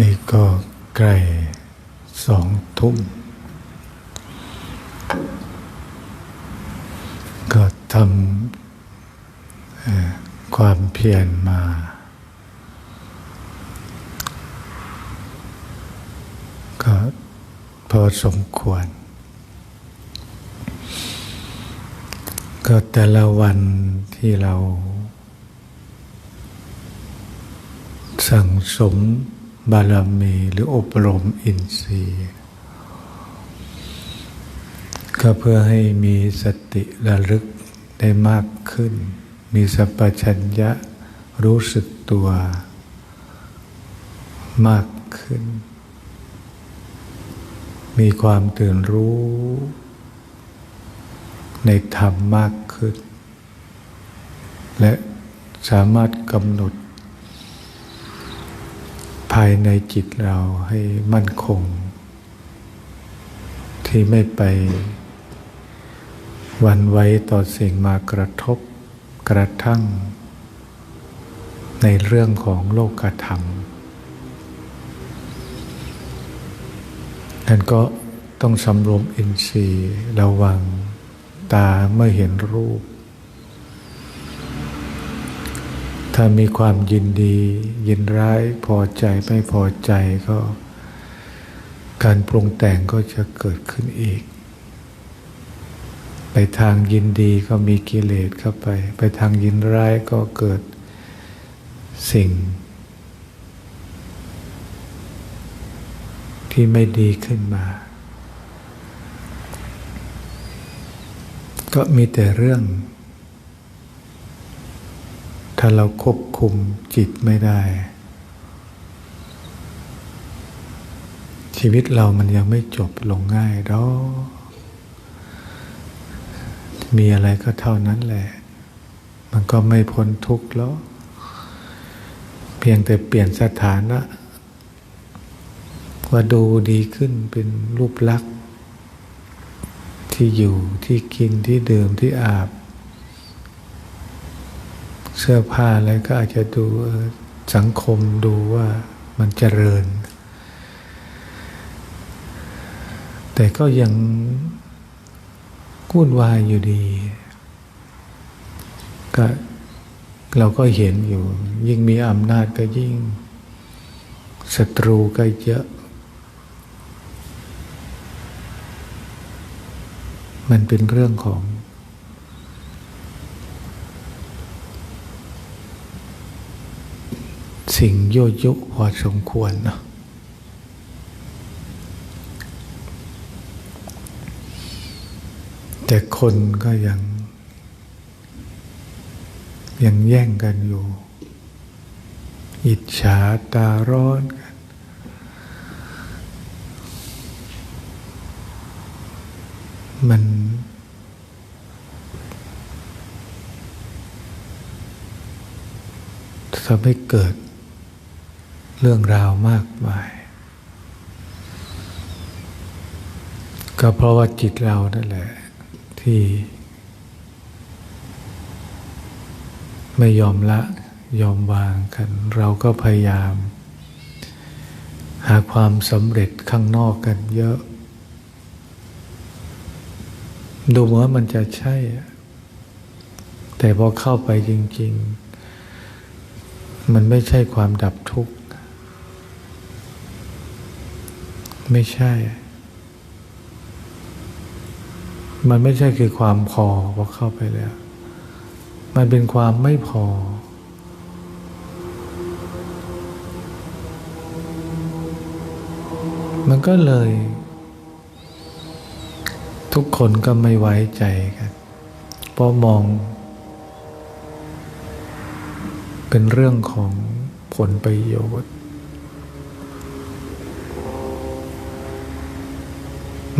นี่ก็ใกล้สองทุ่มก็ทำความเพียรมา ก็พอสมควร ก็แต่ละวันที่เรา สั่งสม บารมีหรืออบรมอินทรีย์ ก็เพื่อให้มีสติระลึกได้มากขึ้น มีสัพพัญญะรู้สึกตัวมากขึ้น มีความตื่นรู้ในธรรมมากขึ้น และสามารถกำหนด ภายในจิตเราให้มั่นคง ที่ไม่ไปวันไว้ต่อสิ่งมากระทบกระทั่ง ในเรื่องของโลกธรรมนั่นก็ต้องสำรวมอินทรีย์ระวังตาเมื่อเห็นรูป ถ้ามีความยินดี ยินร้ายพอใจไม่พอใจก็ การปรุงแต่งก็จะเกิดขึ้นอีก ไปทางยินดีก็มีกิเลสเข้าไป ไปทางยินร้ายก็เกิดสิ่ง ที่ไม่ดีขึ้นมา ก็มีแต่เรื่อง ถ้าเราควบคุมจิตไม่ได้ ชีวิตเรามันยังไม่จบลงง่ายดอกมีอะไรก็เท่านั้นแหละ มันก็ไม่พ้นทุกข์แล้ว เพียงแต่เปลี่ยนสถานะว่าดูดีขึ้นเป็นรูปลักษณ์ ที่อยู่ที่กินที่ดื่มที่อาบ เสื้อผ้าอะไรก็อาจจะดูสังคมดูว่ามันเจริญ แต่ก็ยังวุ่นวายอยู่ดี ก็เราก็เห็นอยู่ ยิ่งมีอำนาจก็ยิ่งศัตรูก็เยอะ มันเป็นเรื่องของ สิ่งโยโย่พอสมควรนะแต่คนก็ยัง ยังแย่งกันอยู่ อิจฉาตาร้อนกัน มัน ทำให้เกิด เรื่องราวมากมาย ก็เพราะว่าจิตเรานั่นแหละ ที่ ไม่ยอมละยอมวางกัน เราก็พยายาม หาความสำเร็จข้างนอกกันเยอะ ดูเหมือนมันจะใช่ แต่พอเข้าไปจริง ๆ มันไม่ใช่ความดับทุกข์ ไม่ใช่ มันไม่ใช่คือความพอพอเข้าไปแล้ว มันเป็นความไม่พอ มันก็เลย ทุกคนก็ไม่ไว้ใจกันเพราะมอง เป็นเรื่องของผลประโยชน์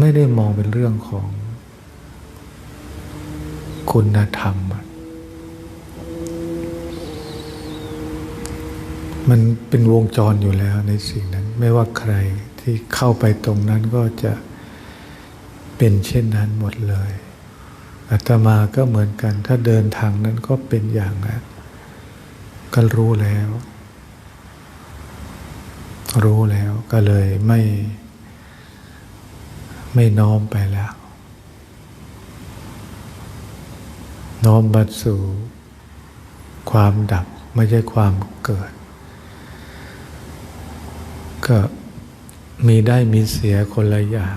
ไม่ได้มองเป็นเรื่องของ คุณธรรม มันเป็นวงจรอยู่แล้วในสิ่งนั้น ไม่ว่าใครที่เข้าไปตรงนั้นก็จะเป็นเช่นนั้นหมดเลยอาตมาก็เหมือนกัน ถ้าเดินทางนั้นก็เป็นอย่างนั้นก็รู้แล้ว รู้แล้วก็เลยไม่ ไม่น้อมไปแล้ว น้อมมาสู่ ความดับไม่ใช่ความเกิด ก็มีได้มีเสียคนละอย่าง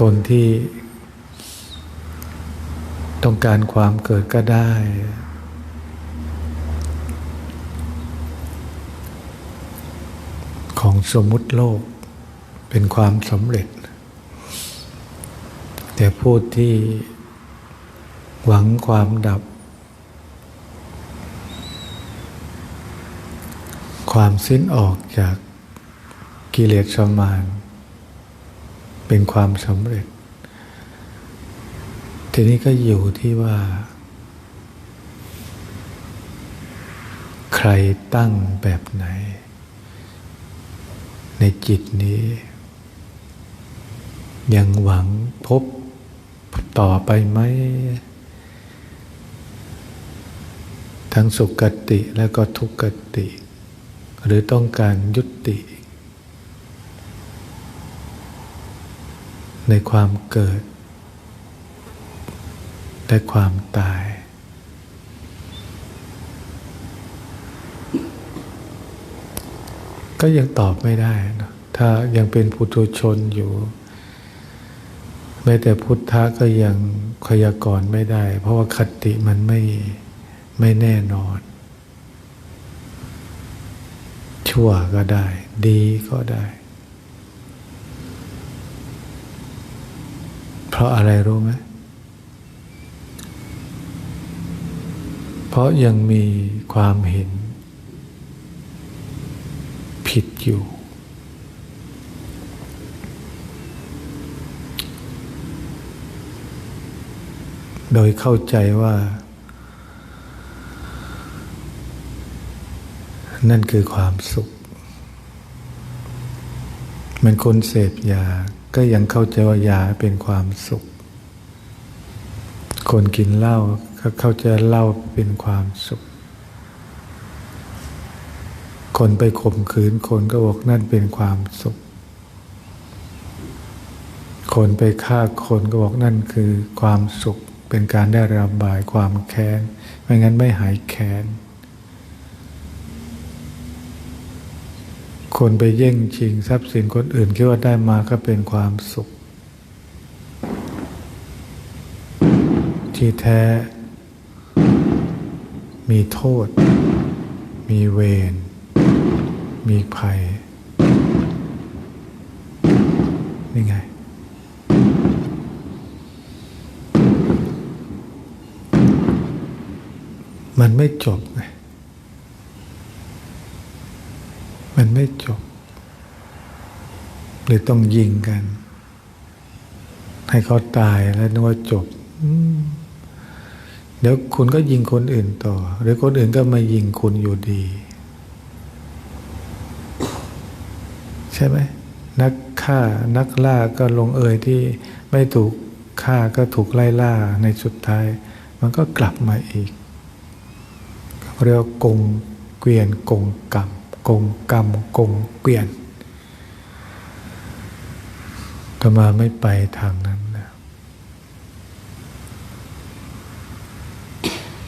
คนที่ต้องการความเกิดก็ได้ ของสมมุติโลก เป็นความสำเร็จ แต่ผู้ที่หวังความดับ ความสิ้นออกจากกิเลสสมาน เป็นความสำเร็จ ทีนี้ก็อยู่ที่ว่า ใครตั้งแบบไหน ในจิตนี้ ยังหวังพบต่อไปไหม ทั้งสุกติและก็ทุกติ หรือต้องการยุติ ในความเกิด และความตาย ก็ยังตอบไม่ได้นะถ้ายังเป็นปุถุชนอยู่แม้แต่พุทธะก็ยังพยากรณ์ไม่ได้ เพราะว่าคติมันไม่ไม่แน่นอน ชั่วก็ได้ ดีก็ได้ เพราะอะไรรู้ไหมเพราะยังมีความเห็น ผิดอยู่ โดยเข้าใจว่า นั่นคือความสุข มันคนเสพยา ก็ยังเข้าใจว่ายาเป็นความสุข คนกินเหล้าก็เข้าใจเหล้าเป็นความสุข คนไปข่มขืนคนก็บอกนั่นเป็นความสุข คนไปฆ่าคนก็บอกนั่นคือความสุข เป็นการได้ระบายความแค้น ไม่งั้นไม่หายแค้น คนไปแย่งชิงทรัพย์สินคนอื่นคิดว่าได้มาก็เป็นความสุข ที่แท้มีโทษ มีเวร มีภัยนี่ไง มันไม่จบไงมันไม่จบหรือต้องยิงกัน ให้เขาตายแล้วนึกว่าจบเดี๋ยวคุณก็ยิงคนอื่นต่อ หรือคนอื่นก็มายิงคุณอยู่ดี ช่ไหมนักฆ่านักล่าก็ลงเอยที่ไม่ถูกฆ่าก็ถูกไล่ล่าในสุดท้าย มันก็กลับมาอีกเรียกว่ากงเกวียนกงกรรมกงกรรมกงเกวียนต่มาไม่ไปทางนั้นนะ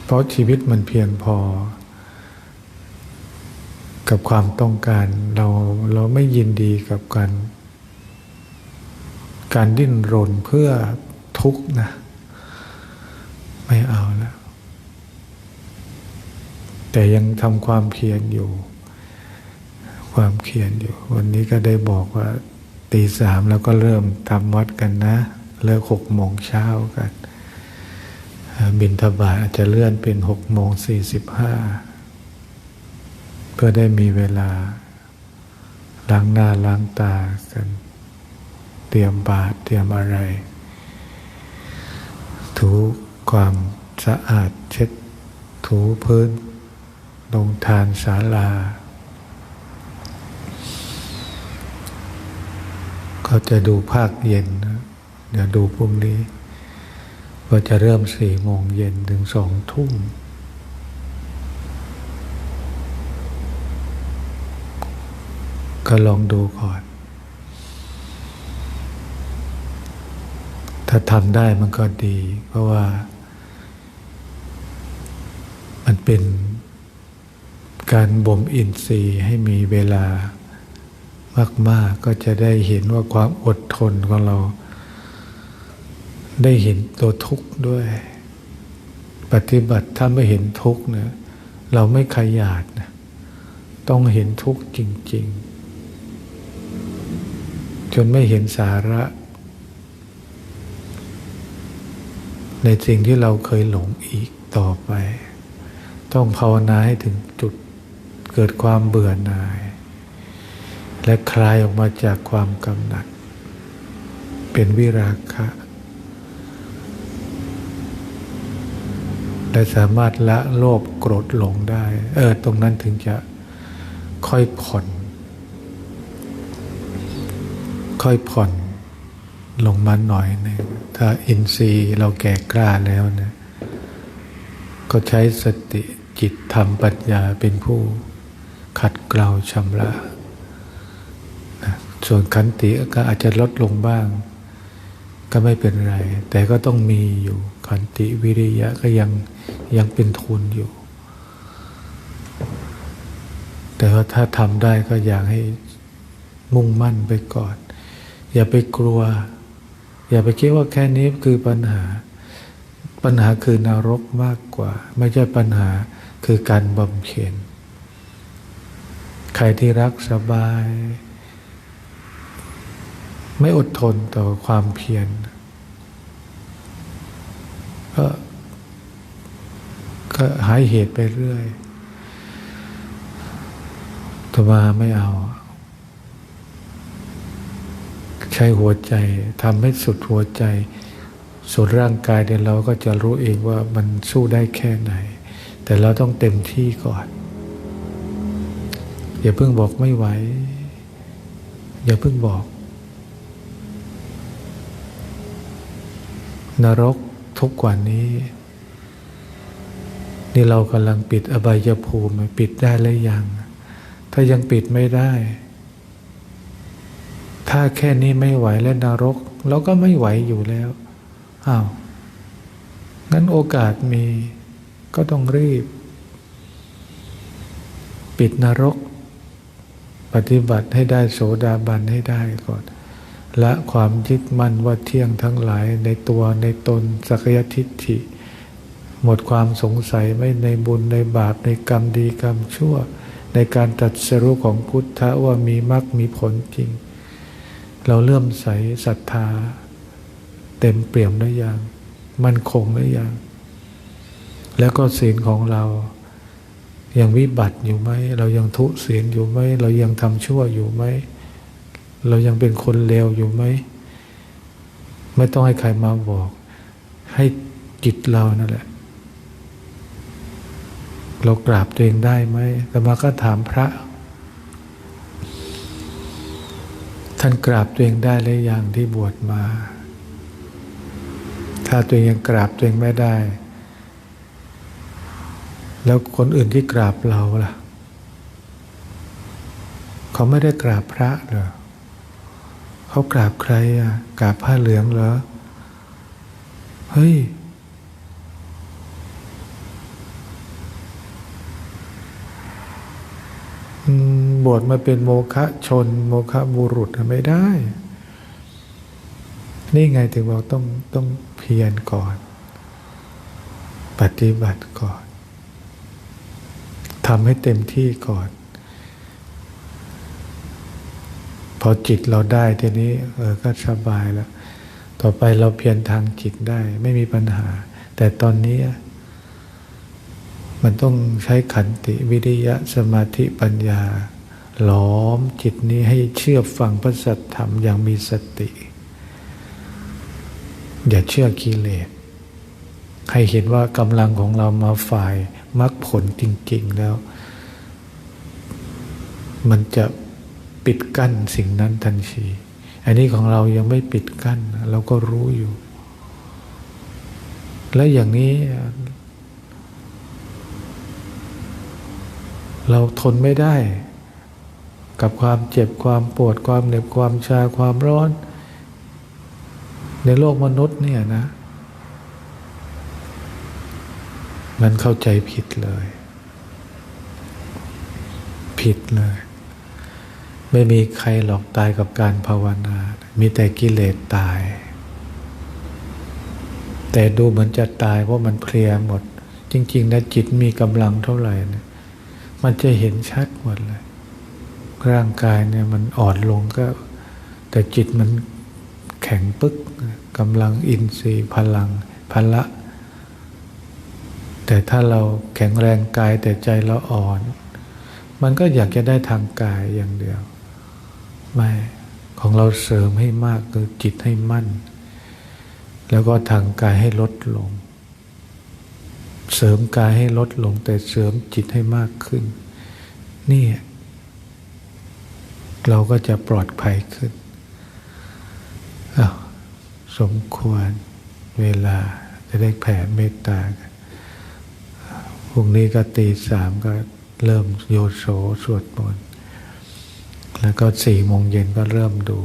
เพราะชีวิตมันเพียงพอ กับความต้องการเราเราไม่ยินดีกับการ การดิ้นรนเพื่อทุกข์นะ ไม่เอาแล้ว แต่ยังทำความเพียรอยู่ ความเพียรอยู่ วันนี้ก็ได้บอกว่าตีสามแล้วก็เริ่มทำวัดกันนะ เลิกหกโมงเช้ากัน บินทบาทอาจจะเลื่อนเป็นหกโมงสี่สิบห้า เพื่อได้มีเวลา ล้างหน้าล้างตากันเตรียมบาตรเตรียมอะไร ถูความสะอาดเช็ดถูพื้น ลงทานศาลา ก็จะดูภาคเย็น เดี๋ยวดูพรุ่งนี้ ก็จะเริ่มสี่โมงเย็นถึงสองทุ่ม ก็ลองดูก่อน ถ้าทำได้มันก็ดี เพราะว่า มันเป็นการบ่มอินทรีย์ให้มีเวลามาก ๆ ก็จะได้เห็นว่าความอดทนของเรา ได้เห็นตัวทุกข์ด้วย ปฏิบัติถ้าไม่เห็นทุกข์เนี่ยเราไม่ขยาดนะต้องเห็นทุกข์จริง ๆ จนไม่เห็นสาระ ในสิ่งที่เราเคยหลงอีกต่อไป ต้องภาวนาให้ถึงจุดเกิดความเบื่อหน่าย และคลายออกมาจากความกำหนัด เป็นวิราคะ และสามารถละโลภโกรธหลงได้ เออ ตรงนั้นถึงจะค่อยผ่อน ค่อยผ่อนลงมาหน่อยหนึ่งถ้าอินทรีย์เราแก่กล้าแล้วเนะก็ใช้สติจิตธรรมปัญญาเป็นผู้ขัดเกลาชำระนะส่วนขันติก็อาจจะลดลงบ้าง ก็ไม่เป็นไร แต่ก็ต้องมีอยู่ขันติวิริยะก็ยังยังเป็นทุนอยู่ แต่ว่าถ้าทำได้ก็อยากให้มุ่งมั่นไปก่อน อย่าไปกลัว อย่าไปคิดว่าแค่นี้คือปัญหา ปัญหาคือนรกมากกว่า ไม่ใช่ปัญหาคือการบำเพ็ญใครที่รักสบาย ไม่อดทนต่อความเพียรก็ก็หายเหตุไปเรื่อยตมาไม่เอา ใช้หัวใจทำให้สุดหัวใจ ส่วนร่างกายเดี๋ยวเราก็จะรู้เองว่ามันสู้ได้แค่ไหน แต่เราต้องเต็มที่ก่อน อย่าเพิ่งบอกไม่ไหว อย่าเพิ่งบอก นรกทุกกว่านี้ นี่เรากำลังปิดอบายภูมิปิดได้แล้วยัง ถ้ายังปิดไม่ได้ ถ้าแค่นี้ไม่ไหวและนรกเราก็ไม่ไหวอยู่แล้วอ้าวงั้นโอกาสมีก็ต้องรีบ ปิดนรก ปฏิบัติให้ได้โสดาบันให้ได้ก่อนละความยึดมั่นว่าเที่ยงทั้งหลายในตัวในตนสักยทิฏฐิ หมดความสงสัยไม่ในบุญในบาปในกรรมดีกรรมชั่ว ในการตัดสรุปของพุทธะว่ามีมรรคมีผลจริง เราเลื่อมใสศรัทธา เต็มเปี่ยมหรือยังมั่นคงหรือยังแล้วก็ศีลของเรายังวิบัติอยู่ไหมเรายังทุศีลอยู่ไหมเรายังทำชั่วอยู่ไหมเรายังเป็นคนเลวอยู่ไหมไม่ต้องให้ใครมาบอก ให้จิตเรานั่นแหละ เรากราบตัวเองได้ไหมแต่มาก็ถามพระ ท่านกราบตัวเองได้หรือยังที่บวชมา ถ้าตัวเองยังกราบตัวเองไม่ได้ แล้วคนอื่นที่กราบเราล่ะ เขาไม่ได้กราบพระเหรอเขากราบใครอะกราบผ้าเหลืองเหรอ เฮ้ย บวชมาเป็นโมฆะชน โมฆะบุรุษไม่ได้ นี่ไงถึงบอกต้องต้องเพียรก่อน ปฏิบัติก่อนทำให้เต็มที่ก่อน พอจิตเราได้ทีนี้เออก็สบายแล้ว ต่อไปเราเพียรทางจิตได้ ไม่มีปัญหา แต่ตอนนี้ มันต้องใช้ขันติวิริยะสมาธิปัญญา หลอมจิตนี้ให้เชื่อฟังพระสัทธรรมอย่างมีสติ อย่าเชื่อกิเลสให้เห็นว่ากำลังของเรามาฝ่ายมรรคผลจริง ๆแล้ว มันจะปิดกั้นสิ่งนั้นทันทีอันนี้ของเรายังไม่ปิดกั้นเราก็รู้อยู่ แล้วอย่างนี้ เราทนไม่ได้ กับความเจ็บความปวดความเหน็บความชาความร้อน ในโลกมนุษย์เนี่ยนะ มันเข้าใจผิดเลย ผิดเลย ไม่มีใครหลอกตายกับการภาวนา มีแต่กิเลสตาย แต่ดูเหมือนจะตายเพราะมันเพลียหมด จริง ๆ นะจิตมีกำลังเท่าไหร่เนี่ย มันจะเห็นชัดหมดเลย ร่างกายเนี่ยมันอ่อนลงก็ แต่จิตมันแข็งปึ๊กกำลังอินทรีย์พลังพละ แต่ถ้าเราแข็งแรงกายแต่ใจเราอ่อน มันก็อยากจะได้ทางกายอย่างเดียว ไม่ของเราเสริมให้มากคือจิตให้มั่น แล้วก็ทางกายให้ลดลง เสริมกายให้ลดลง แต่เสริมจิตให้มากขึ้น นี่เราก็จะปลอดภัยขึ้นอ้าวสมควรเวลาจะได้แผ่เมตตากันพรุ่งนี้ก็ตีสามก็เริ่มโยโสสวดมนต์แล้วก็สี่โมงเย็นก็เริ่มดู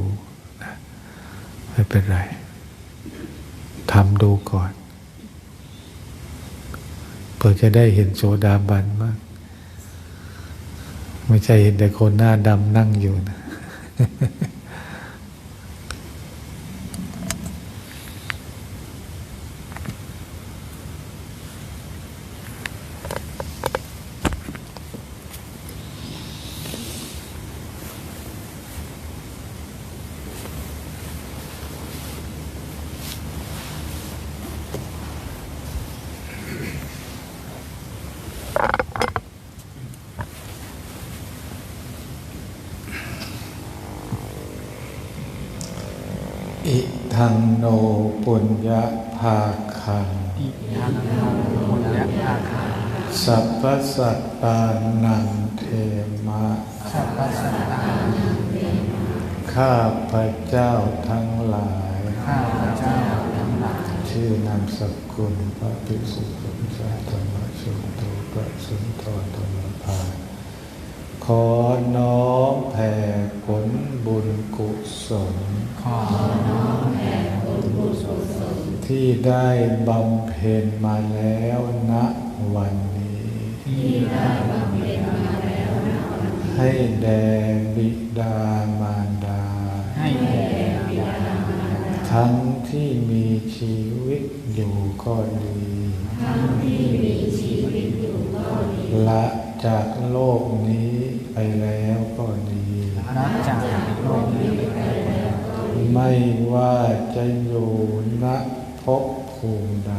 นะไม่เป็นไรทำดูก่อน เพื่อจะได้เห็นโสดาบันมาก ไม่ใช่เห็นแต่คนหน้าดำนั่งอยู่นะ อิทังโนปุญญาภาคังอิทังโนปุญญาคาสัพพสัตตานังเทมะสัพพสัตตาข้าพระเจ้าทั้งหลายข้าพเจ้าทั้งหลายชื่อนามสกุลพระภิกษุสงฆ์สาธรรมชนโตพระสุนทรธรรมภา ขอน้อมแผ่ผลบุญกุศล ขอน้อมแผ่บุญกุศล ที่ได้บำเพ็ญมาแล้วณวันนี้ ที่ได้บำเพ็ญมาแล้วนะให้แด่บิดามารดา ให้แก่บิดา ทั้งที่มีชีวิตอยู่ก็ดี ทั้งที่มีชีวิตอยู่ก็ดี ละ จากโลกนี้ไปแล้วก็ดีนับจากโลกนี้ไปแล้วไม่ว่าจะอยู่ณภพภูมิใด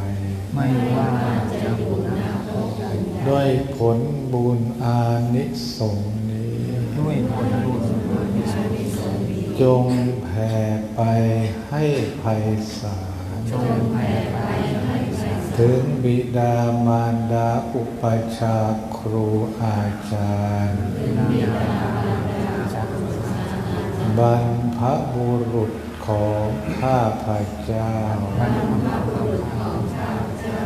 ไม่ว่าจะอยู่ณภพใดด้วยผลบุญอานิสงส์นี้ ด้วยผลบุญอานิสงส์จงแผ่ไปให้ไพศาลจงแผ่ไปให้แสน ถึงบิดามารดาอุปชฌาย์ครูอาจารย์บิดาจากบรรพบุรุษของข้าพระเจ้าบรรพบุรุษของข้าพเจ้า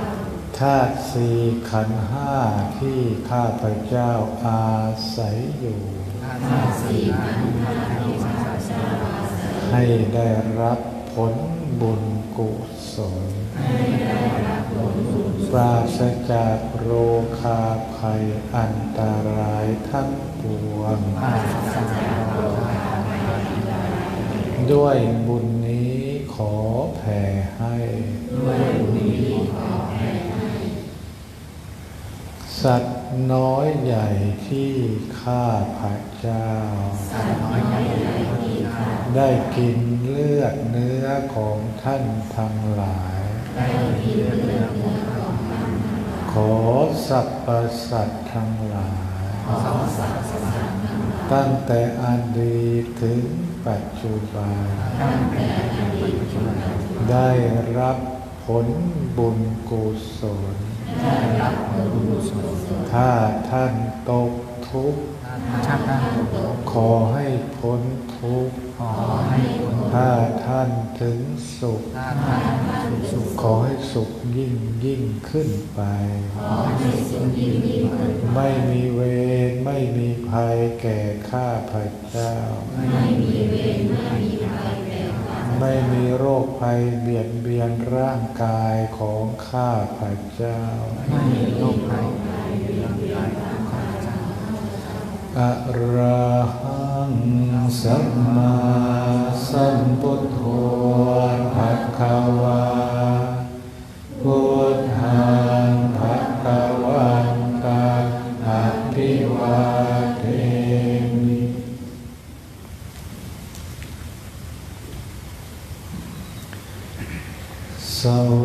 ธาตุสี่ขันธ์ห้าที่ข้าพระเจ้าอาศัยอยู่ข้าสี่ขันธ์ห้าที่ข้าพเจ้าให้ได้รับผลบุญกุศลให้ได้รับผลบุญ ปราศจากโรคาภัยอันตรายทั้งปวงปราศจากโรคภัยด้วยบุญนี้ขอแผ่ให้ด้วยบุญนี้ขอให้ สัตว์น้อยใหญ่ที่ข้าพระเจ้าสัตว์น้อยใหญ่ที่ข้า ได้กินเลือดเนื้อของท่านทั้งหลาย ได้ยินเรื่องของเรา ขอสรรพสัตว์ทั้งหลายขอสัตว์สัตว์ตั้งแต่อดีตถึงปัจจุบันตั้งแต่อดีตจนได้รับผลบุญกุศลได้รับผลบุญสุดถ้าท่านตกทุกข์ ชาติหน้าขอให้พ้นทุกข์ขอให้พ้นทุกข์ถ้าท่านถึงสุขถ้าท่านถึงสุข ขอให้สุขยิ่งยิ่งขึ้นไปขอให้สุขยิ่งยิ่งขึ้นไม่มีเวรไม่มีภัยแก่ข้าพเจ้าไม่มีเวรไม่มีภัยแก่ข้า ไม่มีโรคภัยเบียดเบียนร่างกายของข้าพเจ้าไม่มีโรคภัยเบียดเบียนร่างกาย อะระหังสัมมาสัมพุทโธภะคะวาพุทธังภะคะวันตังอะภิวาเทมิสว